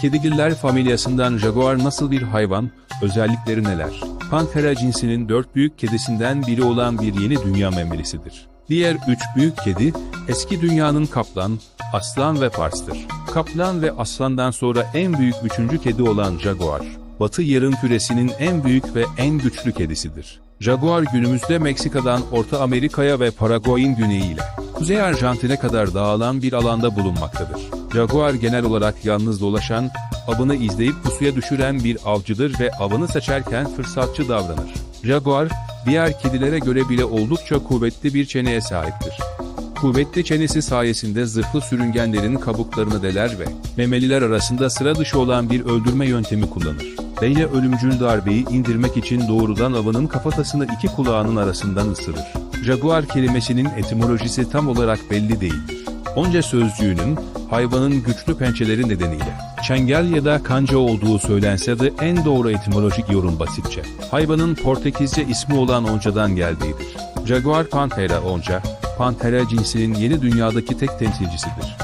Kedigiller familyasından Jaguar nasıl bir hayvan, özellikleri neler? Panthera cinsinin dört büyük kedisinden biri olan bir yeni dünya memelisidir. Diğer üç büyük kedi, eski dünyanın kaplan, aslan ve parstır. Kaplan ve aslandan sonra en büyük üçüncü kedi olan Jaguar, Batı yarımküresinin en büyük ve en güçlü kedisidir. Jaguar günümüzde Meksika'dan Orta Amerika'ya ve Paraguay'ın güneyiyle Kuzey Arjantin'e kadar dağılan bir alanda bulunmaktadır. Jaguar genel olarak yalnız dolaşan, avını izleyip pusuya düşüren bir avcıdır ve avını seçerken fırsatçı davranır. Jaguar, diğer kedilere göre bile oldukça kuvvetli bir çeneye sahiptir. Kuvvetli çenesi sayesinde zırhlı sürüngenlerin kabuklarını deler ve memeliler arasında sıra dışı olan bir öldürme yöntemi kullanır. Beyle ölümcül darbeyi indirmek için doğrudan avının kafatasını iki kulağının arasından ısırır. Jaguar kelimesinin etimolojisi tam olarak belli değildir. Onca sözcüğünün, hayvanın güçlü pençeleri nedeniyle, çengel ya da kanca olduğu söylense de en doğru etimolojik yorum basitçe, hayvanın Portekizce ismi olan oncadan geldiğidir. Jaguar Panthera onca, Panthera cinsinin yeni dünyadaki tek temsilcisidir.